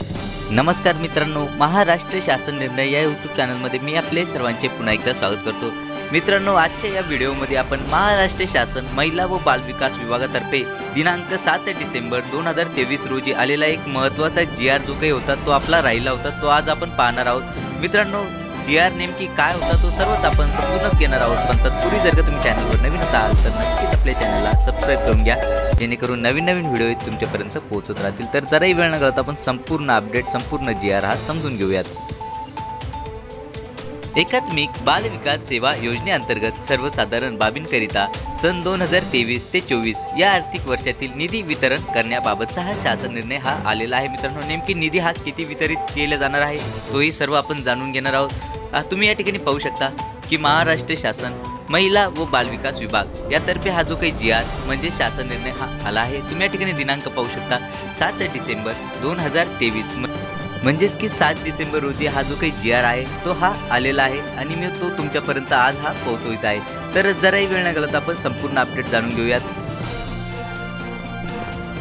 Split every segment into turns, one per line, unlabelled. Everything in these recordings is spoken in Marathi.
नमस्कार मित्रांनो महाराष्ट्र शासन निर्णय या यूट्यूब चॅनलमध्ये मी आपले सर्वांचे पुन्हा एकदा स्वागत करतो. मित्रांनो आजच्या या व्हिडिओमध्ये आपण महाराष्ट्र शासन महिला व बालविकास विभागातर्फे दिनांक सात डिसेंबर दोन हजार तेवीस रोजी आलेला एक महत्त्वाचा जी आर जो काही होता तो आपला राहिला होता तो आज आपण पाहणार आहोत. मित्रांनो जी आर नेमकी काय होता तो सर्वच आपण समजूनच घेणार आहोत. पण तत्पूर्वी जर का तुम्ही चॅनलवर नवीन असाल तर नक्कीच आपल्या चॅनलला सबस्क्राईब करून घ्या. जेणेकरून नवीन नवीन व्हिडिओ तुमच्यापर्यंत पोहोचत राहतील. तर जराही वेळ न घालता आपण संपूर्ण अपडेट संपूर्ण जी आर हा समजून घेऊयात. एकात्मिक बाल विकास सेवा योजनेअंतर्गत सर्वसाधारण बाबींकरिता सन दोन हजार तेवीस ते चोवीस या आर्थिक वर्षातील निधी वितरण करण्याबाबतचा हा शासन निर्णय हा आलेला आहे. मित्रांनो नेमकी निधी हा किती वितरित केला जाणार आहे तोही सर्व आपण जाणून घेणार आहोत. तुम्ही या ठिकाणी पाहू शकता की महाराष्ट्र शासन महिला व बालविकास विभाग यातर्फे हा जो काही जी आर म्हणजे शासन निर्णय हा आला आहे. तुम्ही या ठिकाणी दिनांक पाहू शकता सात डिसेंबर दोन हजार तेवीस म्हणजेच की सात डिसेंबर रोजी हा जो काही जी आर आहे तो हा आलेला आहे आणि मी तो तुमच्यापर्यंत आज हा पोहोचवित आहे. तर जराही वेळ न घालत आपण संपूर्ण अपडेट जाणून घेऊयात.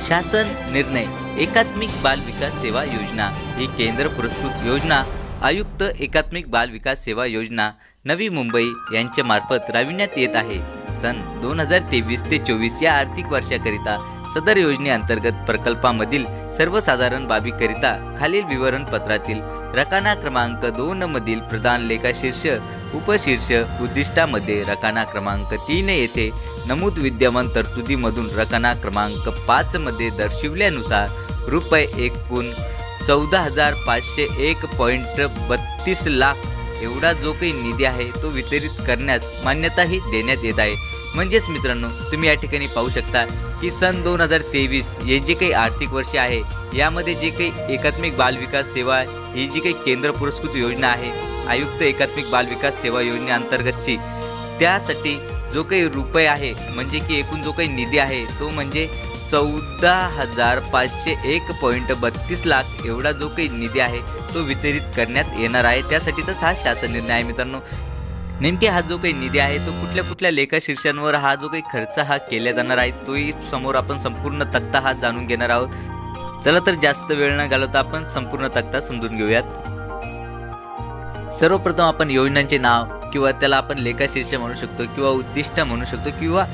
शासन निर्णय एकात्मिक बाल विकास सेवा योजना ही केंद्र पुरस्कृत योजना आयुक्त एकात्मिक बाल विकास सेवा योजना नवी मुंबई यांच्या मार्फत राबविण्यात येत आहे. सन दोन हजार तेवीस ते चोवीस या आर्थिक वर्षाकरिता सदर योजनेअंतर्गत प्रकल्पामधील सर्वसाधारण बाबीकरिता खालील विवरणपत्रातील रकाना क्रमांक दोन मधील प्रधान लेखा शीर्ष उपशीर्ष उद्दिष्टामध्ये रकाना क्रमांक तीन येथे नमूद विद्यमान तरतुदीमधून रकाना क्रमांक पाच मध्ये दर्शविल्यानुसार रुपये एकूण चौदा हजार पाचशे एक पॉईंट बत्तीस लाख एवढा जो काही निधी आहे तो वितरित करण्यास मान्यताही देण्यात येत आहे. म्हणजेच मित्रांनो तुम्ही या ठिकाणी पाहू शकता की सन दोन हजार तेवीस हे जे काही आर्थिक वर्ष आहे यामध्ये जे काही एकात्मिक बाल विकास सेवा ही जी काही केंद्र पुरस्कृत योजना आहे आयुक्त एकात्मिक बाल विकास सेवा योजनेअंतर्गतची त्यासाठी जो काही रुपये आहे म्हणजे की एकूण जो काही निधी आहे तो म्हणजे चौदा हजार पाचशे एक पॉईंट बत्तीस लाख एवढा जो काही निधी आहे तो वितरित करण्यात येणार आहे. त्यासाठीचाच हा शासन निर्णय आहे मित्रांनो. नेमके हा जो काही निधी आहे तो कुठल्या कुठल्या लेखा शीर्षांवर हा जो काही खर्च हा केला जाणार आहे तोही समोर आपण संपूर्ण तक्ता हा जाणून घेणार आहोत. चला तर जास्त वेळ न घालवता आपण संपूर्ण तक्ता समजून घेऊयात. सर्वप्रथम आपण योजनांचे नाव किंवा त्याला आपण लेखा शीर्ष म्हणू शकतो किंवा उद्दिष्ट म्हणू शकतो किंवा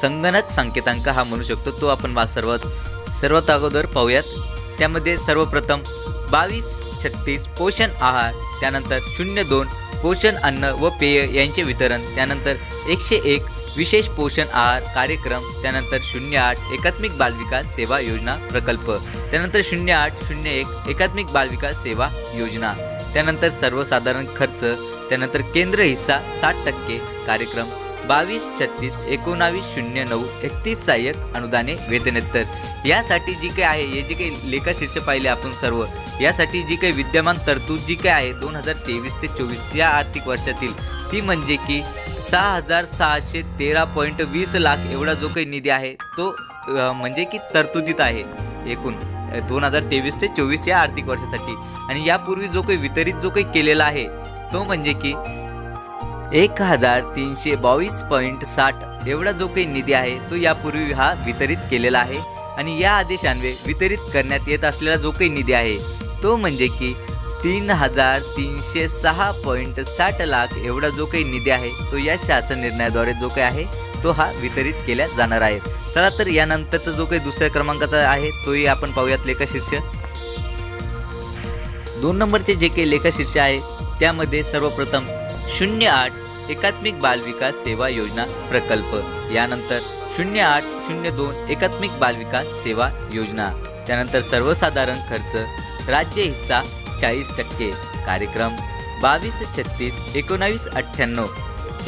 संगणक संकेतांक हा म्हणू शकतो तो आपण सर्वात सर्वात अगोदर पाहूयात. त्यामध्ये सर्वप्रथम बावीस छत्तीस पोषण आहार त्यानंतर शून्य दोन पोषण अन्न व पेय यांचे वितरण त्यानंतर एकशे एक विशेष पोषण आहार कार्यक्रम त्यानंतर शून्य आठ एकात्मिक बालविकास सेवा योजना प्रकल्प त्यानंतर शून्य आठ शून्य एक एकात्मिक बालविकास सेवा योजना त्यानंतर सर्वसाधारण खर्च त्यानंतर केंद्र हिस्सा साठ टक्के कार्यक्रम बावीस छत्तीस एकोणावीस शून्य नऊ एकतीस सहाय्यक अनुदाने वेतनेत्तर. यासाठी जी काही आहे हे जे काही लेखाशीर्ष पाहिले आपण सर्व यासाठी जी काही विद्यमान तरतूद जी काही आहे दोन हजार तेवीस ते चोवीस या आर्थिक वर्षातील ती म्हणजे की सहा हजार सहाशे तेरा पॉईंट वीस लाख एवढा जो काही निधी आहे तो म्हणजे की तरतुदीत आहे एकूण दोन हजार तेवीस ते चोवीस या आर्थिक वर्षासाठी. आणि यापूर्वी जो काही वितरित जो काही केलेला आहे तो म्हणजे की एक हजार तीनशे बावीस पॉईंट साठ एवढा जो काही निधी आहे तो यापूर्वी हा वितरित केलेला आहे. आणि या आदेशान्वये वितरित करण्यात येत असलेला जो काही निधी आहे तो म्हणजे की तीन हजार तीनशे सहा पॉईंट साठ लाख एवढा जो काही निधी आहे तो या शासन निर्णयाद्वारे जो काही आहे तो हा वितरित केला जाणार आहे. चला तर यानंतरचा जो काही दुसऱ्या क्रमांकाचा आहे तोही आपण पाहूयात लेखाशीर्ष दोन नंबरचे जे काही लेखाशीर्ष आहे त्यामध्ये सर्वप्रथम शून्य आठ एकात्मिक बाल विकास सेवा योजना प्रकल्प. यानंतर शून्य आठ शून्य दोन एकात्मिक बाल विकास सेवा योजना. त्यानंतर सर्वसाधारण खर्च राज्य हिस्सा चाळीस टक्के. कार्यक्रम बावीस छत्तीस एकोणावीस अठ्ठ्याण्णव.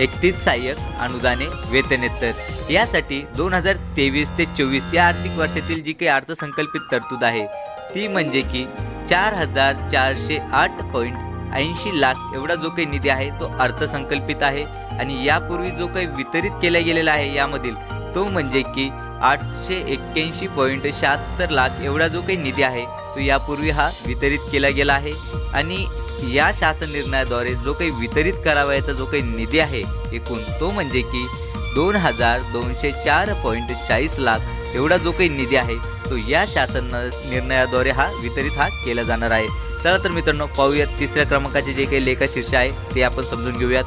एकतीस सहाय्यक अनुदाने वेतनेतर यासाठी दोन हजार तेवीस ते चोवीस या आर्थिक वर्षातील जी काही अर्थसंकल्पित तरतूद आहे ती म्हणजे की चार हजार चारशे आठ पॉईंट ऐंशी लाख एवढा जो काही निधी आहे तो अर्थसंकल्पित आहे आणि यापूर्वी जो काही वितरित केला गेलेला आहे यामधील तो म्हणजे की आठशे एक्क्याऐंशी पॉईंट शहात्तर लाख एवढा जो काही निधी आहे तो यापूर्वी हा वितरित केला गेला आहे. आणि या शासन निर्णयाद्वारे जो काही वितरित करावयाचा जो काही निधी आहे एकूण तो म्हणजे की दोन हजार दोनशे चार पॉईंट चाळीस लाख एवढा जो काही निधी आहे तो या शासन निर्णयाद्वारे हा वितरित हा केला जाणार आहे. चला तर मित्रांनो पाहूयात तिसऱ्या क्रमांकाचे जे काही लेखा शीर्ष आहे ते आपण समजून घेऊयात.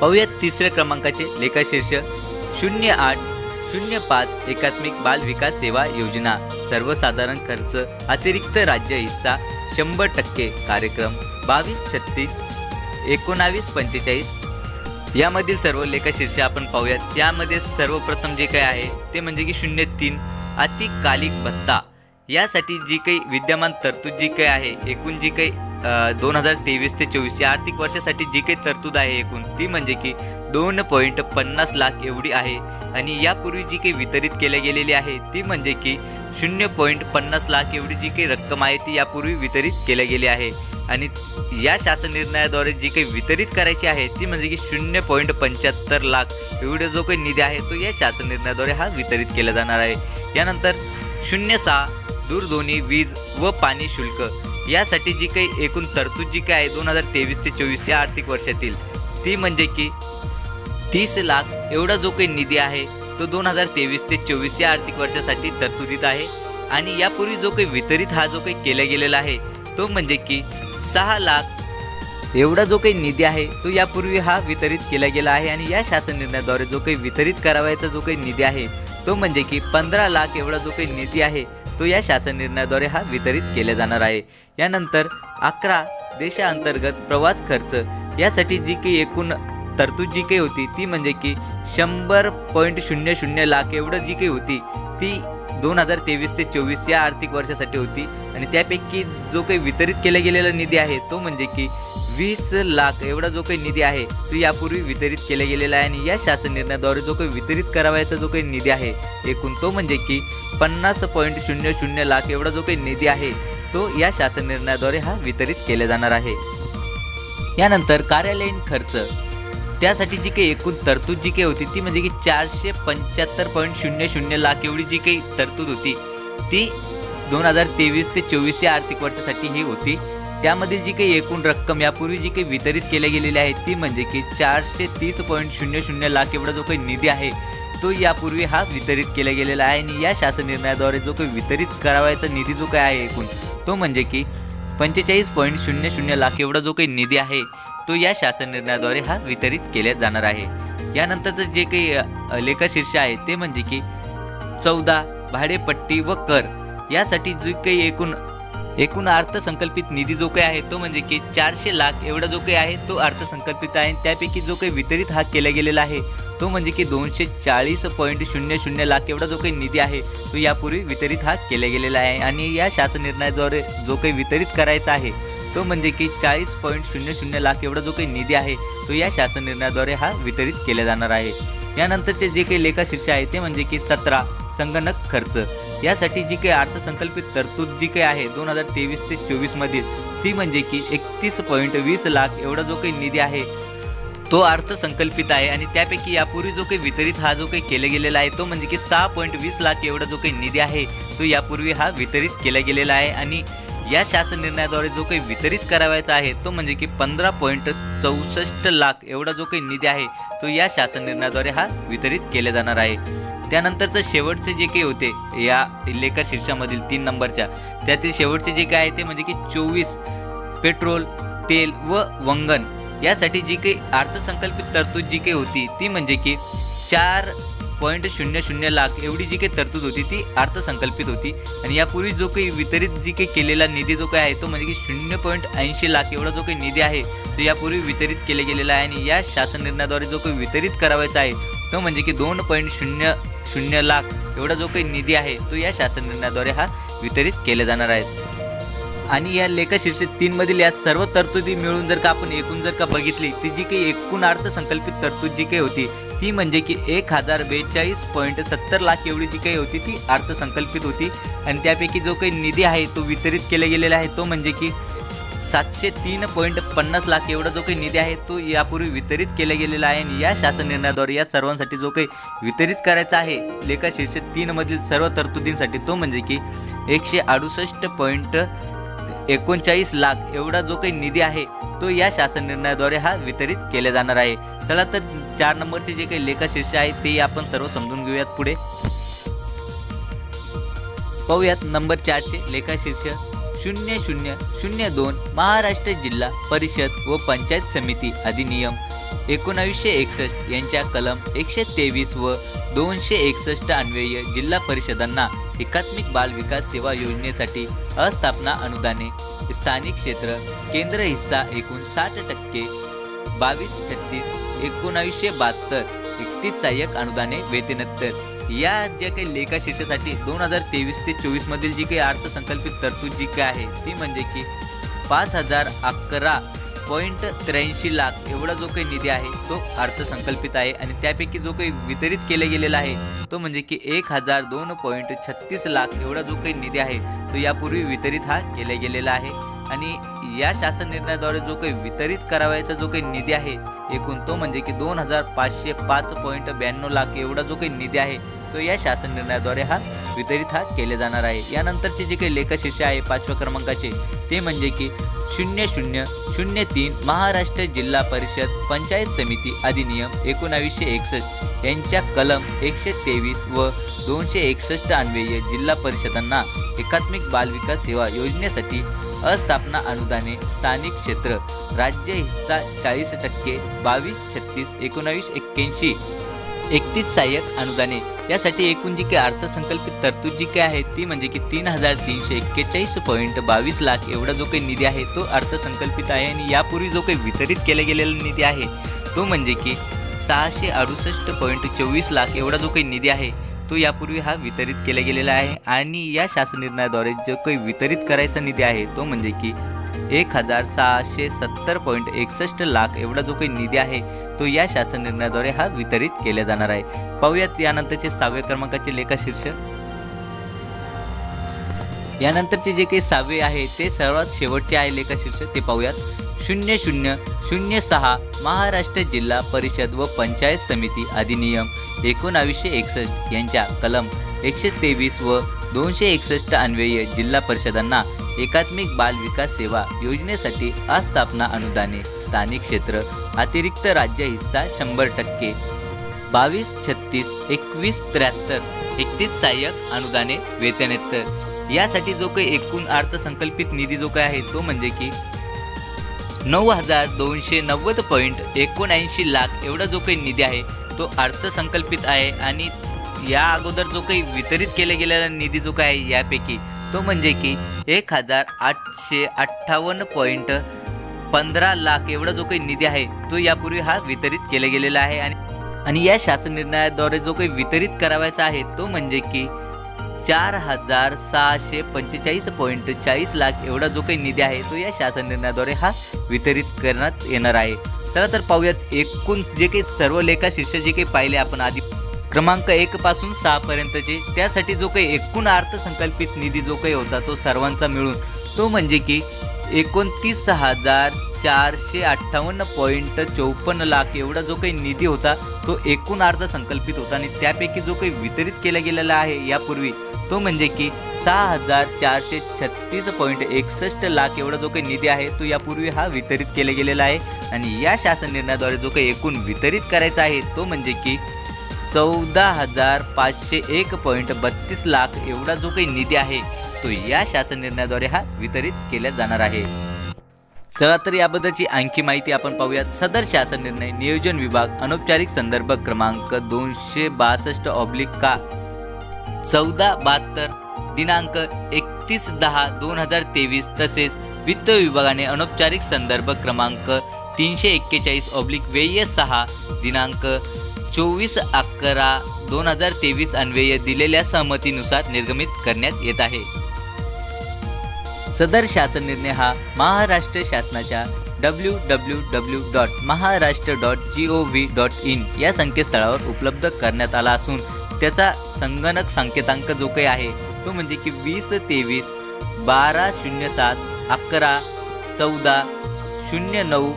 पाहूयात तिसऱ्या क्रमांकाचे लेखा शीर्ष. शून्य आठ शून्य पाच एकात्मिक बाल विकास सेवा योजना. सर्वसाधारण खर्च अतिरिक्त राज्य हिस्सा शंभर टक्के कार्यक्रम बावीस छत्तीस एकोणावीस पंचेचाळीस. यामधील सर्व लेखशीर्षे आपण पाहूयात. यामध्ये सर्वप्रथम जे काही आहे ते म्हणजे की शून्य तीन अतिकालिक भत्ता. यासाठी जी काही विद्यमान तरतूद जी काही आहे एकूण जी काही दोन हजार तेवीस ते चोवीस या आर्थिक वर्षासाठी जी काही तरतूद आहे एकूण ती म्हणजे की दोन पॉईंट पन्नास लाख एवढी आहे. आणि यापूर्वी जी काही वितरित केल्या गेलेली आहे ती म्हणजे की शून्य पॉईंट पन्नास लाख एवढी जी काही रक्कम आहे ती यापूर्वी वितरित केल्या गेली आहे. आणि या शासन निर्णयाद्वारे जी काही वितरित करायची आहे ती म्हणजे की शून्य पॉईंट पंच्याहत्तर लाख एवढा जो काही निधी आहे तो या शासन निर्णयाद्वारे हा वितरित केला जाणार आहे. यानंतर शून्य सहा दूरध्वनी वीज व पाणी शुल्क यासाठी जी काही एकूण तरतूद जी काही आहे दोन हजार तेवीस ते चोवीस या आर्थिक वर्षातील ती म्हणजे की तीस लाख एवढा जो काही निधी आहे तो दोन हजार तेवीस ते चोवीस या आर्थिक वर्षासाठी तरतुदीत आहे. आणि यापूर्वी जो काही वितरित हा जो काही केला गेलेला आहे तो म्हणजे की सहा लाख एवढा जो काही निधी आहे तो यापूर्वी हा वितरित केला गेला आहे. आणि या शासन निर्णयाद्वारे जो काही वितरित करावायचा जो काही निधी आहे तो म्हणजे की पंधरा लाख एवढा जो काही निधी आहे तो या शासन निर्णयाद्वारे हा वितरित केला जाणार आहे. यानंतर अकरा देशांतर्गत प्रवास खर्च यासाठी जी काही एकूण तरतूद जी काही होती ती म्हणजे की शंभर पॉईंट शून्य शून्य लाख एवढं जी काही होती ती दोन हजार तेवीस ते चोवीस या आर्थिक वर्षासाठी होती. आणि त्यापैकी जो काही वितरित केला गेलेला निधी आहे तो म्हणजे की वीस लाख एवढा जो काही निधी आहे तो यापूर्वी वितरित केला गेलेला आहे. आणि या शासन निर्णयाद्वारे जो काही वितरित करावायचा जो काही निधी आहे एकूण तो म्हणजे की पन्नास पॉईंट शून्य शून्य लाख एवढा जो काही निधी आहे तो या शासन निर्णयाद्वारे हा वितरित केला जाणार आहे. यानंतर कार्यालयीन खर्च. त्यासाठी जी काही एकूण तरतूद जी काही होती ती म्हणजे की चारशे पंच्याहत्तर पॉईंट शून्य शून्य लाख एवढी जी काही तरतूद होती ती दोन हजार तेवीस ते चोवीस या आर्थिक वर्षासाठी ही होती. त्यामधील जी काही एकूण रक्कम यापूर्वी जी काही वितरित केल्या गेलेली आहे ती म्हणजे की चारशे तीस पॉईंट शून्य शून्य लाख एवढा जो काही निधी आहे तो यापूर्वी हा वितरित केला गेलेला आहे. आणि या शासन निर्णयाद्वारे जो काही वितरित करावायचा निधी जो काही आहे एकूण तो म्हणजे की पंचेचाळीस पॉईंट शून्य शून्य लाख एवढा जो काही निधी आहे तो या शासन निर्णयाद्वारे हा वितरित केला जाणार आहे. यानंतरचं जे काही लेखाशीर्ष आहे ते म्हणजे की चौदा भाडेपट्टी व कर यासाठी जो काही एकूण एकूण अर्थसंकल्पित निधी जो काही आहे तो म्हणजे की चारशे लाख एवढा जो काही आहे तो अर्थसंकल्पित आहे. त्यापैकी जो काही वितरित हा केला गेलेला आहे तो म्हणजे की दोनशे चाळीस पॉईंट शून्य शून्य लाख एवढा जो काही निधी आहे तो यापूर्वी वितरित हा केला गेलेला आहे. आणि या शासन निर्णयाद्वारे जो काही वितरित करायचा आहे तो म्हणजे की चाळीस पॉईंट शून्य शून्य लाख एवढा जो काही निधी आहे तो या शासन निर्णयाद्वारे हा वितरित केला जाणार आहे. यानंतरचे जे काही लेखा शिक्षा आहे ते म्हणजे की सतरा संगणक खर्च. यासाठी जी काही अर्थसंकल्पित तरतूद जी काही आहे दोन हजार तेवीस ते चोवीसमधील ती म्हणजे की एकतीस पॉईंट वीस लाख एवढा जो काही निधी आहे तो अर्थसंकल्पित आहे. आणि त्यापैकी यापूर्वी जो काही वितरित हा जो काही केला गेलेला आहे तो म्हणजे की सहा पॉईंट वीस लाख एवढा जो काही निधी आहे तो यापूर्वी हा वितरित केला गेलेला आहे. आणि या शासन निर्णयाद्वारे जो काही वितरित करावायचा आहे तो म्हणजे की पंधरा पॉईंट चौसष्ट लाख एवढा जो काही निधी आहे तो या शासन निर्णयाद्वारे हा वितरित केला जाणार आहे. त्यानंतरचं शेवटचे जे काही होते या लेखा शीर्षामधील तीन नंबरच्या त्यातील शेवटचे जे काय आहे ते म्हणजे की चोवीस पेट्रोल तेल व वंगण यासाठी जी काही अर्थसंकल्पित तरतूद जी काही होती ती म्हणजे की चार पॉईंट शून्य शून्य लाख एवढी जी काही तरतूद होती ती अर्थसंकल्पित होती. आणि यापूर्वी जो काही वितरित जी काही केलेला निधी जो काही आहे तो म्हणजे की शून्य पॉईंट ऐंशी लाख एवढा जो काही निधी आहे तो यापूर्वी वितरित केला गेलेला आहे. आणि या शासन निर्णयाद्वारे जो काही वितरित करावायचा आहे तो म्हणजे की दोन पॉईंट शून्य शून्य लाख एवढा जो काही निधी आहे तो या शासन निर्णयाद्वारे हा वितरित केला जाणार आहे आणि या लेखशीर्ष तीनमधील या सर्व तरतुदी मिळून जर का आपण एकूण जर का बघितली ती जी काही एकूण अर्थसंकल्पित तरतूद जी काही होती ती म्हणजे की एक हजार बेचाळीस पॉईंट सत्तर लाख एवढी जी काही होती ती अर्थसंकल्पित होती. आणि त्यापैकी जो काही निधी आहे तो वितरित केला गेलेला आहे तो म्हणजे की सातशे तीन पॉईंट पन्नास लाख एवढा जो काही निधी आहे तो यापूर्वी वितरित केला गेलेला आहे. आणि या शासन निर्णयाद्वारे या सर्वांसाठी जो काही वितरित करायचा आहे लेखा शीर्ष तीनमधील सर्व तरतुदींसाठी तो म्हणजे की एकशे अडुसष्ट पॉईंट एकोणचाळीस लाख एवढा जो काही निधी आहे तो या शासन निर्णयाद्वारे हा वितरित केला जाणार आहे. चला तर चार नंबरचे जे काही लेखा शीर्ष आहे ते आपण सर्व समजून घेऊयात पुढे. पाहूयात नंबर चारचे लेखाशीर्ष शून्य शून्य शून्य दोन महाराष्ट्र जिल्हा परिषद व पंचायत समिती अधिनियम. एकोणावीसशे एकसष्ट यांच्या कलम एकशे तेवीस व दोनशे एकसष्ट अन्वये जिल्हा परिषदांना एकात्मिक बाल विकास सेवा योजनेसाठी अस्थापना अनुदाने स्थानिक क्षेत्र केंद्र हिस्सा एकूण साठ टक्के बावीस छत्तीस एकोणावीसशे बहात्तर एकतीस सहाय्यक अनुदाने वेतनोत्तर. या ज्या काही लेखाशीर्षासाठी दोन हजार तेवीस ते चोवीसमधील जी काही अर्थसंकल्पित तरतूद जी काय आहे ती म्हणजे की पाच हजार अकरा पॉईंट त्र्याऐंशी लाख एवढा जो काही निधी आहे तो अर्थसंकल्पित आहे आणि त्यापैकी जो काही वितरित केला गेलेला आहे तो म्हणजे की एक हजार दोन पॉईंट छत्तीस लाख एवढा जो काही निधी आहे तो यापूर्वी वितरित हा केला गेलेला आहे. आणि या शासन निर्णयाद्वारे जो काही वितरित करावायचा जो काही निधी आहे एकूण तो म्हणजे की दोन हजार पाचशे पाच पॉईंट ब्याण्णव लाख एवढा जो काही निधी आहे तो या शासन निर्णयाद्वारे हा वितरित हा केले जाणार आहे. यानंतरचे जे काही लेखशिष्य आहे पाचव्या क्रमांकाचे ते म्हणजे की शून्य शून्य शून्य तीन महाराष्ट्र जिल्हा परिषद पंचायत समिती अधिनियम एकोणावीसशे एकसष्ट. यांच्या कलम एकशे तेवीस व दोनशे एकसष्ट अन्वये जिल्हा परिषदांना एकात्मिक बालविकास सेवा योजनेसाठी अस्थापना अनुदाने स्थानिक क्षेत्र राज्य हिस्सा चाळीस टक्के बावीस छत्तीस एकोणावीस एक्क्याऐंशी. एकतीस सहाय्यक अनुदाने. यासाठी एकूण जी काही अर्थसंकल्पित तरतूद जी काय आहे ती म्हणजे की तीन हजार तीनशे एक्केचाळीस पॉईंट बावीस लाख एवढा जो काही निधी आहे तो अर्थसंकल्पित आहे आणि यापूर्वी जो काही वितरित केला गेलेला निधी आहे तो म्हणजे की सहाशे अडुसष्ट पॉईंट चोवीस लाख एवढा जो काही निधी आहे तो यापूर्वी हा वितरित केला गेलेला आहे. आणि या शासन निर्णयाद्वारे जो काही वितरित करायचा निधी आहे तो म्हणजे की एक हजार सहाशे सत्तर पॉईंट एकसष्ट लाख एवढा जो काही निधी आहे तो या शासन निर्णयाद्वारे हा वितरित केला जाणार आहे. पाहूयात यानंतरचे सहाव्या क्रमांकाचे लेखा शीर्षक. यानंतरचे जे काही सहावे आहे ते सर्वात शेवटचे आहे लेखाशीर्ष ते पाहूयात. शून्य शून्य शून्य सहा महाराष्ट्र जिल्हा परिषद व पंचायत समिती अधिनियम एकोणावीसशे एकसष्ट यांच्या कलम एकशे तेवीस व दोनशे एकसष्ट अन्वयीय जिल्हा परिषदांना एकात्मिक बाल विकास सेवा योजनेसाठी आस्थापना अनुदाने स्थानिक क्षेत्र अतिरिक्त राज्य हिस्सा शंभर टक्के. बावीस छत्तीस एकवीस त्र्याहत्तर एकतीस सहाय्यक अनुदाने वेतनेत्तर. यासाठी जो काही एकूण अर्थसंकल्पित निधी जो काय आहे तो म्हणजे की नऊ हजार दोनशे नव्वद पॉईंट एकोणऐंशी लाख एवढा जो काही निधी आहे तो अर्थसंकल्पित आहे आणि या अगोदर जो काही वितरित केला गेलेला निधी जो काय आहे यापैकी तो म्हणजे की एक हजार आठशे अठ्ठावन्न पॉईंट पंधरा लाख एवढा जो काही निधी आहे तो यापूर्वी हा वितरित केला गेलेला आहे. आणि आणि या शासन निर्णयाद्वारे जो काही वितरित करावायचा आहे तो म्हणजे की चार हजार सहाशे पंचेचाळीस पॉईंट चाळीस लाख एवढा जो काही निधी आहे तो या शासन निर्णयाद्वारे हा वितरित करण्यात येणार आहे. चला तर पाहूयात एकूण जे काही सर्व लेखा शीर्ष जे काही पाहिले आपण आधी. क्रमांक एक पासून सहा पर्यंतचे. त्यासाठी जो काही एकूण अर्थसंकल्पित निधी जो काही होता तो सर्वांचा मिळून तो म्हणजे की एकोणतीस हजार चारशे अठ्ठावन्न पॉईंट चौपन्न लाख एवढा जो काही निधी होता तो एकूण अर्थसंकल्पित होता आणि त्यापैकी जो काही वितरित केला गेलेला आहे यापूर्वी तो म्हणजे की सहा हजार चारशे छत्तीस पॉईंट एकसष्ट लाख एवढा जो काही निधी आहे तो यापूर्वी हा वितरित केला गेलेला आहे. आणि या शासन निर्णयाद्वारे जो काही एकूण वितरित करायचा आहे तो म्हणजे की चौदा हजार पाचशे एक पॉईंट बत्तीस लाख एवढा जो काही निधी आहे तो या शासन निर्णयाद्वारे हा वितरित केला जाणार आहे. चला तर याबद्दलची आणखी माहिती आपण पाहूयात. सदर शासन निर्णय नियोजन विभाग अनौपचारिक संदर्भ क्रमांक दोनशे बासष्ट ऑब्लिक का? चौदा बहात्तर दिनांक एकतीस दहा दोन हजार तेवीस तसेच वित्त विभागाने अनौपचारिक संदर्भ क्रमांक तीनशे एक्केचाळीस ऑब्लिक व्यय सहा दिनांक चोवीस अकरा दोन हजार तेवीस अन्वये दिलेल्या सहमतीनुसार निर्गमित करण्यात येत आहे. सदर शासन निर्णय हा महाराष्ट्र शासनाच्या W W W dot Maharashtra dot G O V dot in या संकेतस्थळावर उपलब्ध करण्यात आला असून त्याचा संगणक संकेतांक जो काही आहे तो म्हणजे की वीस तेवीस बारा शून्य सात अकरा चौदा शून्य नऊ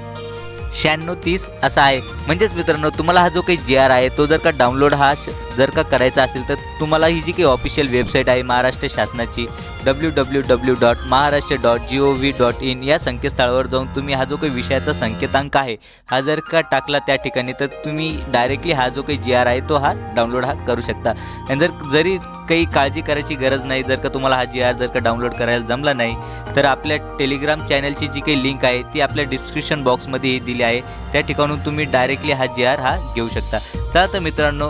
शहाण्णव तीस असा आहे. म्हणजेच मित्रांनो तुम्हाला हा जो काही जी आर आहे तो जर का डाउनलोड हा जर का करायचा असेल तर तुम्हाला ही जी काही ऑफिशियल वेबसाईट आहे महाराष्ट्र शासनाची W W W dot Maharashtra dot G O V dot in या संकेतस्थळावर जाऊन तुम्ही हा जो काही विषयाचा संकेतांक आहे हा जर का टाकला त्या ठिकाणी तर तुम्ही डायरेक्टली हा जो काही जी आर आहे तो हा डाउनलोड हा करू शकता. आणि जर जरी काही काळजी करायची गरज नाही जर का तुम्हाला हा जी आर जर का डाउनलोड करायला जमला नाही तर आपल्या टेलिग्राम चॅनलची जी काही लिंक आहे ती आपल्या डिस्क्रिप्शन बॉक्समध्येही दिली आहे. त्या ठिकाणून तुम्ही डायरेक्टली हा जी आर हा घेऊ शकता. चला तर मित्रांनो